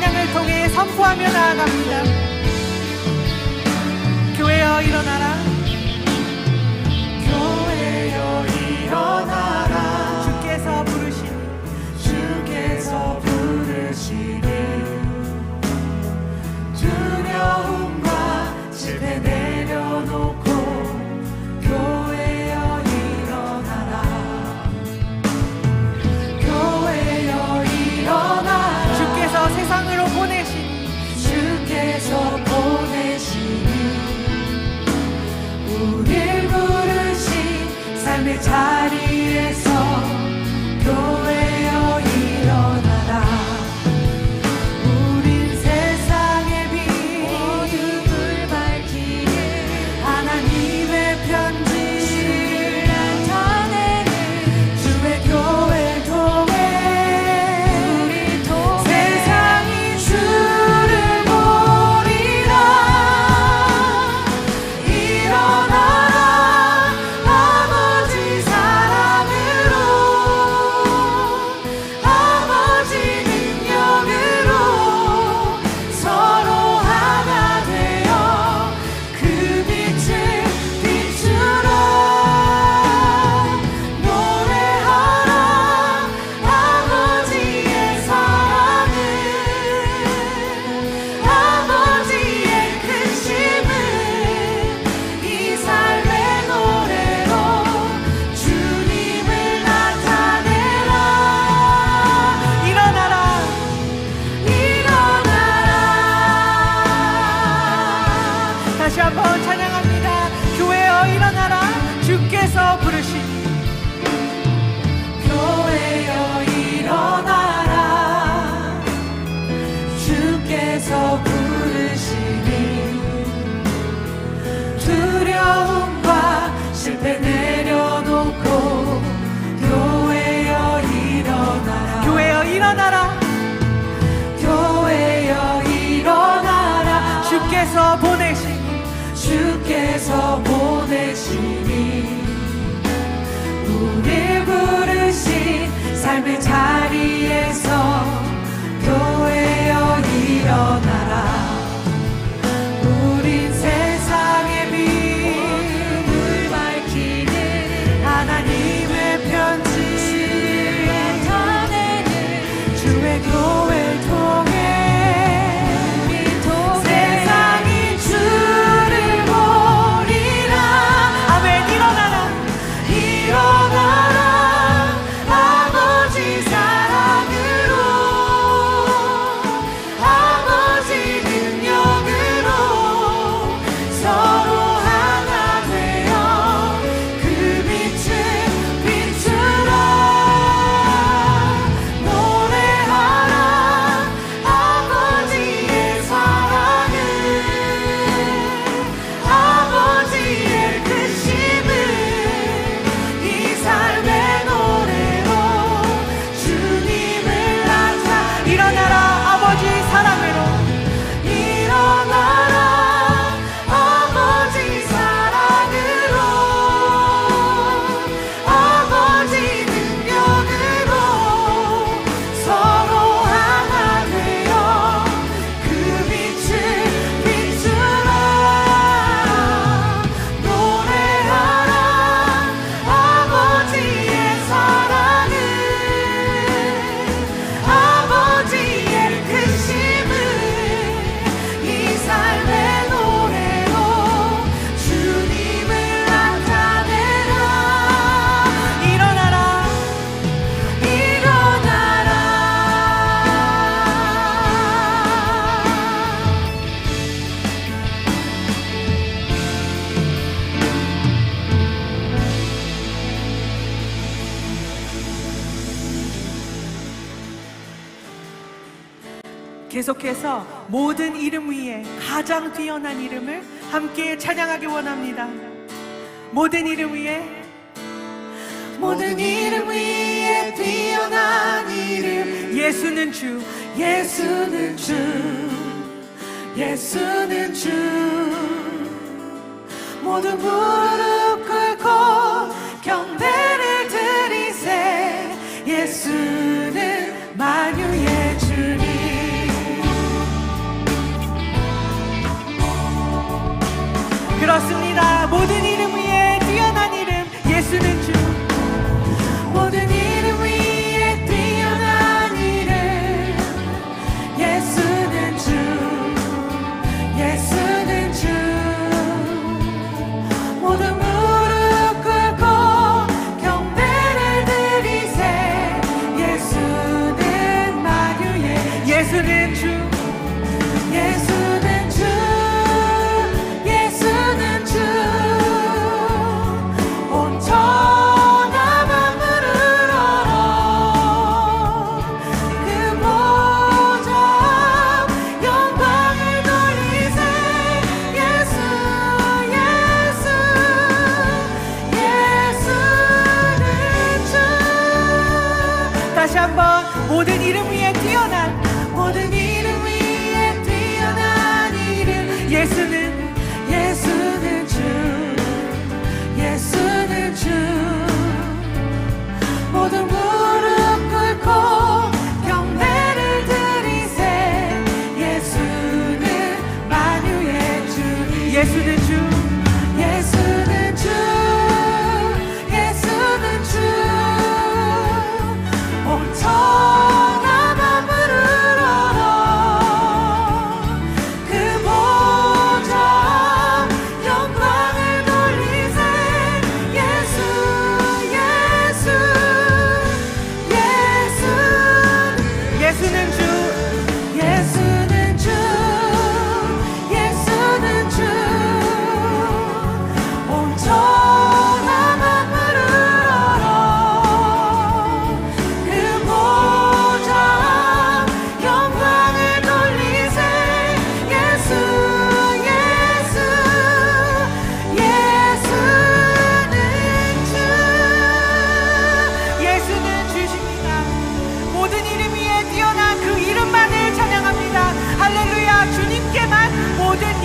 찬양을 통해 선포하며 나아갑니다. 교회여 일어나라. 교회여 일어나라. 주께서 부르시니 주께서 부르시니 두려움 삶의 자리에 모든 이름 위에 가장 뛰어난 이름을 함께 찬양하기 원합니다. 모든 이름 위에 모든 이름 위에 뛰어난 이름. 예수는 주 예수는 주 예수는 주. 모든 무릎 꿇고 경배를 드리세. 예수는 만 들었습니다.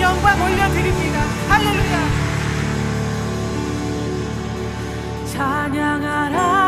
영광 올려드립니다. 할렐루야. 찬양하라.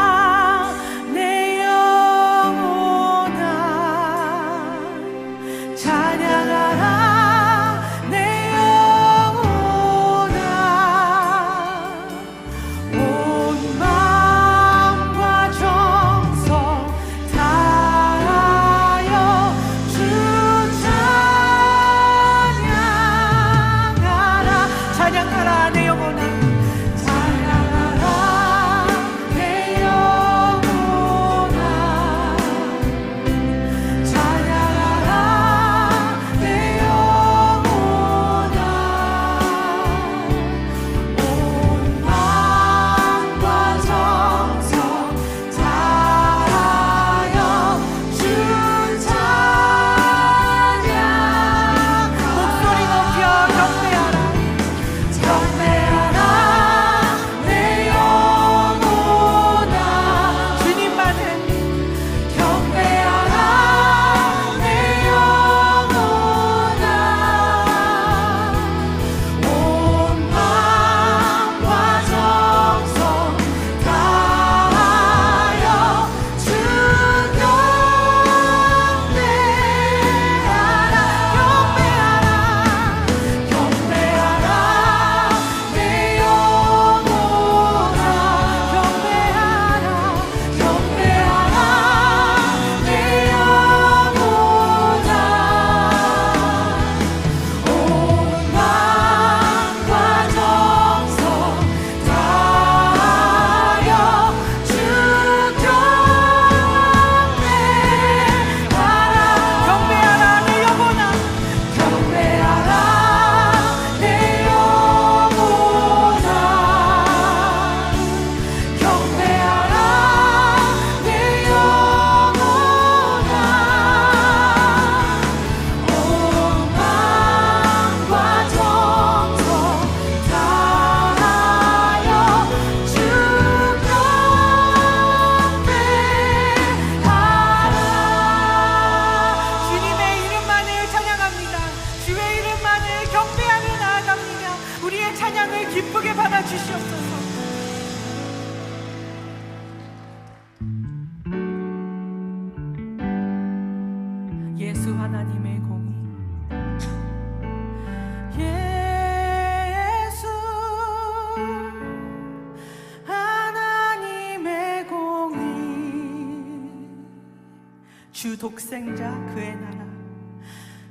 독생자 그의 나라.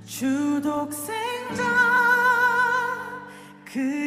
주 독생자 그의